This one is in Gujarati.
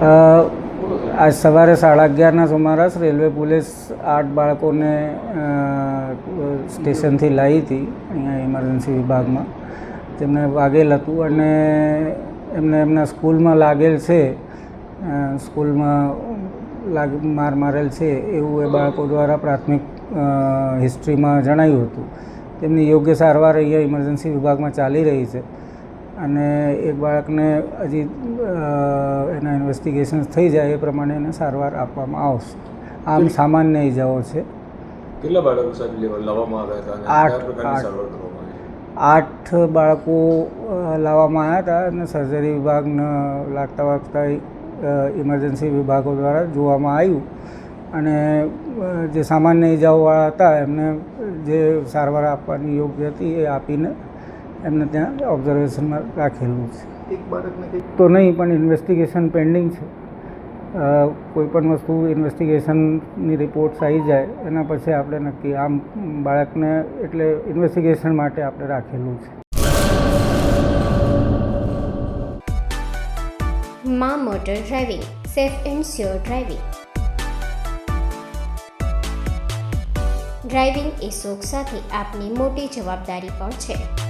આજ સવારે સાડા અગિયારના સુમારાસ રેલવે પોલીસ આઠ બાળકોને સ્ટેશનથી લાવી હતી, અહીંયા ઇમરજન્સી વિભાગમાં. તેમને વાગેલ હતું અને એમને એમના સ્કૂલમાં લાગેલ છે સ્કૂલમાં લાગ, માર મારેલ છે એવું એ બાળકો દ્વારા પ્રાથમિક હિસ્ટ્રીમાં જણાવ્યું હતું. તેમની યોગ્ય સારવાર અહીંયા ઇમરજન્સી વિભાગમાં ચાલી રહી છે. અને એક બાળકને હજી એના ઇન્વેસ્ટિગેશન થઈ જાય એ પ્રમાણે એને સારવાર આપવામાં આવશે. આમ સામાન્ય ઇજાઓ છે. કેટલા બાળકો સાહેબ લાવવામાં આવ્યા હતા આઠ, બાળકો લાવવામાં આવ્યા હતા અને સર્જરી વિભાગને લાગતા વાગતા ઇમરજન્સી વિભાગો દ્વારા જોવામાં આવ્યું. અને જે સામાન્ય ઇજાઓવાળા હતા એમને જે સારવાર આપવાની યોગ્ય હતી એ આપીને એમને ત્યાં ઓબ્ઝર્વેશનમાં રાખેલું છે. એક બાળકને કંઈક તો નહીં પણ ઇન્વેસ્ટિગેશન પેન્ડિંગ છે. કોઈપણ કોઈ પણ વસ્તુ ઇન્વેસ્ટિગેશનની રિપોર્ટ્સ આવી જાય એના પછી આપણે નક્કી આમ બાળકને એટલે ઇન્વેસ્ટિગેશન માટે આપણે રાખેલું છે. મા motor driving safe and sure driving. Driving એ શોખ સાથે આપની મોટી જવાબદારી પણ છે.